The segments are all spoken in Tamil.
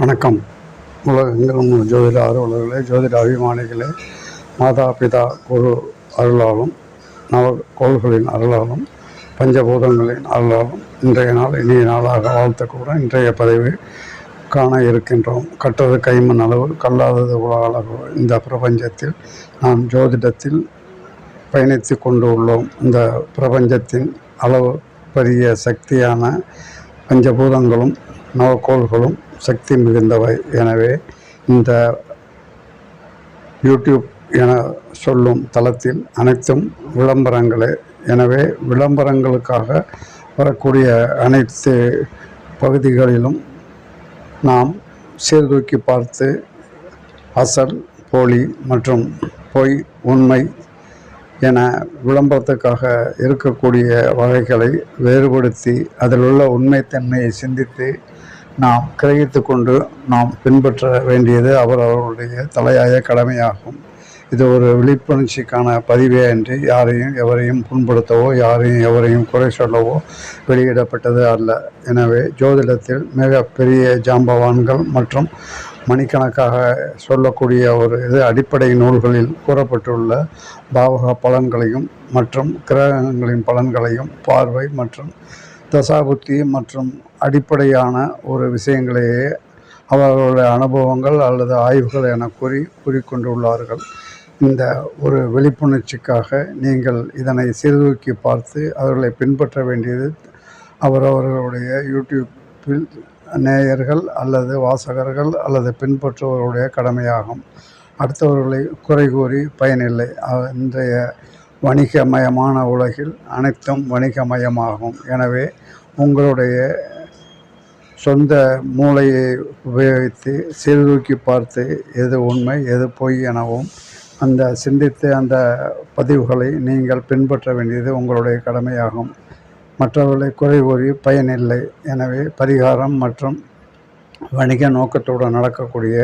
வணக்கம். உலகெங்கிலும் ஜோதிட ஆர்வலர்களே ஜோதிட அபிமானிகளே மாதா பிதா குரு அருளாலும் நவகோள்களின் அருளாலும் பஞ்சபூதங்களின் அருளாலும் இன்றைய நாள் இனிய நாளாக வாழ்த்துக்கூட இன்றைய பதிவு காண இருக்கின்றோம். கட்டது கைமண் அளவு கல்லாதது உலகளவு இந்த பிரபஞ்சத்தில் நாம் ஜோதிடத்தில் பயணித்து கொண்டு உள்ளோம் இந்த பிரபஞ்சத்தின் அளவு பெரிய சக்தியான பஞ்சபூதங்களும் நவக்கோள்களும் சக்தி மிகுந்தவை. எனவே இந்த யூடியூப் என சொல்லும் தளத்தில் அனைத்தும் விளம்பரங்களே. எனவே விளம்பரங்களுக்காக வரக்கூடிய அனைத்து பகுதிகளிலும் நாம் சீர்தூக்கி பார்த்து அசல் போலி மற்றும் பொய் உண்மை என விளம்பரத்துக்காக இருக்கக்கூடிய வகைகளை வேறுபடுத்தி அதில் உள்ள உண்மைத்தன்மையை சிந்தித்து நாம் கிரகித்து கொண்டு நாம் பின்பற்ற வேண்டியது அவரவர்களுடைய தலையாய கடமையாகும். இது ஒரு விழிப்புணர்ச்சிக்கான பதிவே அன்றி யாரையும் எவரையும் புண்படுத்தவோ யாரையும் எவரையும் குறை சொல்லவோ வெளியிடப்பட்டது அல்ல. எனவே ஜோதிடத்தில் மிக பெரிய ஜாம்பவான்கள் மற்றும் மணிக்கணக்காக சொல்லக்கூடிய ஒரு இது அடிப்படை நூல்களில் கூறப்பட்டுள்ள பாவக பலன்களையும் மற்றும் கிரகங்களின் பலன்களையும் பார்வை மற்றும் தசாபுத்தி மற்றும் அடிப்படையான ஒரு விஷயங்களையே அவர்களுடைய அனுபவங்கள் அல்லது ஆய்வுகள் என கூறி கூறிக்கொண்டுள்ளார்கள். இந்த ஒரு விழிப்புணர்ச்சிக்காக நீங்கள் இதனை சீர்தூக்கி பார்த்து அவர்களை பின்பற்ற வேண்டியது அவரவர்களுடைய யூடியூப்பில் நேயர்கள் அல்லது வாசகர்கள் அல்லது பின்பற்றுபவர்களுடைய கடமையாகும். அடுத்தவர்களை குறை கூறி பயனில்லை. இன்றைய வணிகமயமான உலகில் அனைத்தும் வணிகமயமாகும். எனவே உங்களுடைய சொந்த மூளையை உபயோகித்து சீர்தூக்கி பார்த்து எது உண்மை எது பொய் எனவும் அந்த சிந்தித்து அந்த பதிவுகளை நீங்கள் பின்பற்ற வேண்டியது உங்களுடைய கடமையாகும். மற்றவர்களை குறை கூறி பயனில்லை. எனவே பரிகாரம் மற்றும் வணிக நோக்கத்தோடு நடக்கக்கூடிய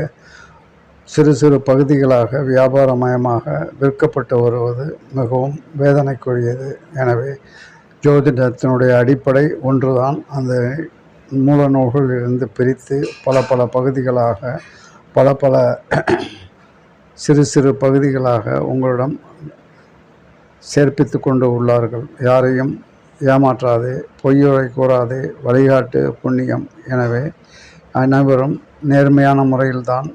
சிறு சிறு பகுதிகளாக வியாபாரமயமாக விற்கப்பட்டு வருவது மிகவும் வேதனைக்குரியது. எனவே ஜோதிடத்தினுடைய அடிப்படை ஒன்றுதான். அந்த மூல நூல்களிலிருந்து பிரித்து பல பல பகுதிகளாக பல பல சிறு சிறு பகுதிகளாக உங்களிடம் சேர்ப்பித்து கொண்டு உள்ளார்கள். யாரையும் ஏமாற்றாது பொய்யுரை கூறாது வழிகாட்டு புண்ணியம். எனவே அனைவரும் நேர்மையான முறையில்தான்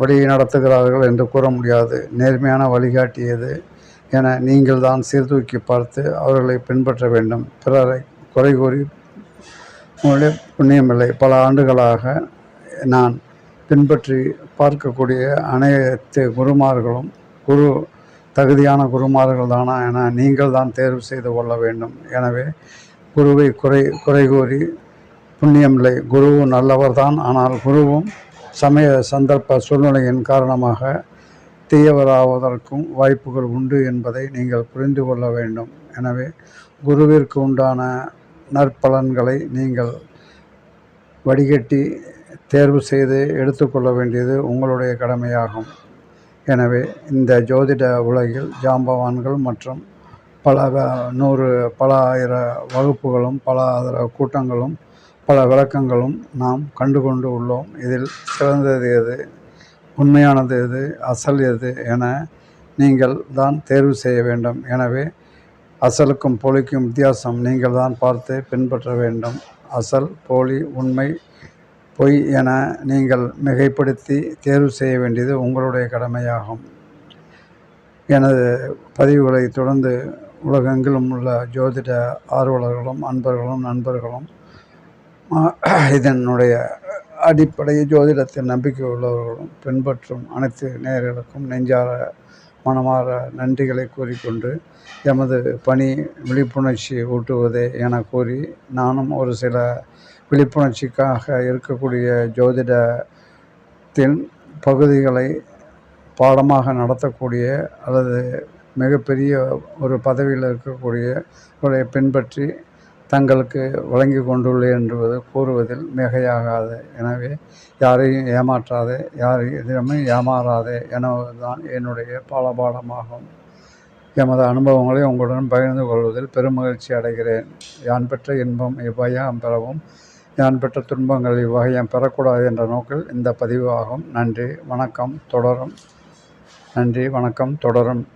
வழி நடத்துகிறார்கள் என்று கூற முடியாது. நேர்மையான வழிகாட்டியது என நீங்கள் தான் சீர்தூக்கி பார்த்து அவர்களை பின்பற்ற வேண்டும். பிறரை குறை கூறி உங்களுடைய புண்ணியமில்லை. பல ஆண்டுகளாக நான் பின்பற்றி பார்க்கக்கூடிய அனைத்து குருமார்களும் குரு தகுதியான குருமார்கள் தானா என நீங்கள் தான் தேர்வு செய்து கொள்ள வேண்டும். எனவே குருவை குறை குறை கூறி புண்ணியமில்லை குருவும் நல்லவர் தான். ஆனால் குருவும் சமய சந்தர்ப்ப சூழ்நிலையின் காரணமாக தீயவராவதற்கும் வாய்ப்புகள் உண்டு என்பதை நீங்கள் புரிந்து கொள்ள வேண்டும். எனவே குருவிற்கு உண்டான நற்பலன்களை நீங்கள் வடிகட்டி தேர்வு செய்து எடுத்துக்கொள்ள வேண்டியது உங்களுடைய கடமையாகும். எனவே இந்த ஜோதிட உலகில் ஜாம்பவான்கள் மற்றும் பல வ- நூறு பல ஆயிர வகுப்புகளும் பல ஆதர கூட்டங்களும் பல விளக்கங்களும் நாம் கண்டுகொண்டு உள்ளோம். இதில் சிறந்தது எது? உண்மையானது எது? அசல் எது? என நீங்கள் தான் தேர்வு செய்ய வேண்டும். எனவே அசலுக்கும் போலிக்கும் வித்தியாசம் நீங்கள் தான் பார்த்து பின்பற்ற வேண்டும். அசல் போலி உண்மை பொய் என நீங்கள் மிகைப்படுத்தி தேர்வு செய்ய வேண்டியது உங்களுடைய கடமையாகும். எனது பதிவுகளை தொடர்ந்து உலகெங்கிலும் உள்ள ஜோதிட ஆர்வலர்களும் அன்பர்களும் நண்பர்களும் இதனுடைய அடிப்படை ஜோதிடத்தில் நம்பிக்கை உள்ளவர்களும் பின்பற்றும் அனைத்து நேயர்களுக்கும் நெஞ்சார மனமாற நன்றிகளை கூறிக்கொண்டு எமது பணி விழிப்புணர்ச்சி ஊட்டுவதே என கூறி நானும் ஒரு சில விழிப்புணர்ச்சிக்காக இருக்கக்கூடிய ஜோதிடத்தின் பகுதிகளை பாடமாக நடத்தக்கூடிய அல்லது மிகப்பெரிய ஒரு பதவியில் இருக்கக்கூடிய பின்பற்றி தங்களுக்கு வழங்கி கொண்டுள்ளேன் என்பது கூறுவதில் மிகையாகாது. எனவே யாரையும் ஏமாற்றாதே யார் எதிரமும் ஏமாறாதே எனதான் என்னுடைய பாலபாடமாகும். எமது அனுபவங்களை உங்களுடன் பகிர்ந்து கொள்வதில் பெருமகிழ்ச்சி அடைகிறேன். யான் பெற்ற இன்பம் இவ்வையாம் பெறவும் நான் பெற்ற துன்பங்கள் இவ்வகையம் பெறக்கூடாது என்ற நோக்கில் இந்த பதிவு ஆகும். நன்றி வணக்கம் தொடரும். நன்றி வணக்கம் தொடரும்.